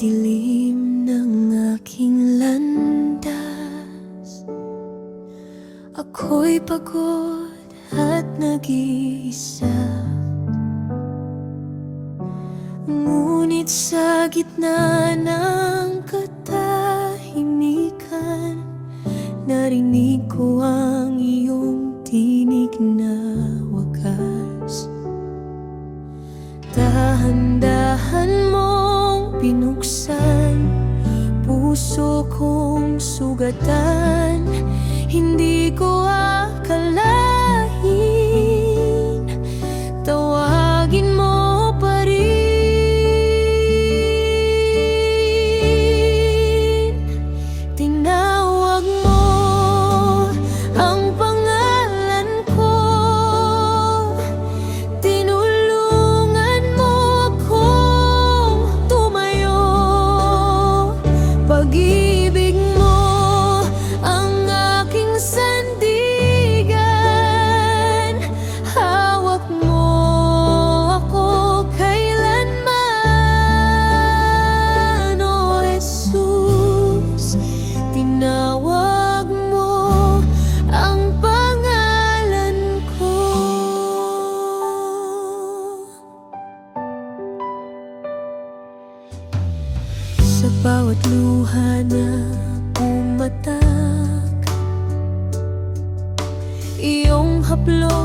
dilim ng aking landas. Ako'y pagod at nag-iisa. Ngunit sa gitna ng katahimikan Narinig ko ang iyong tinig na wakas Dahan-dahan kong sugatan. Hindi ko akalain Sa bawat luha na pumatak. Iyong haplos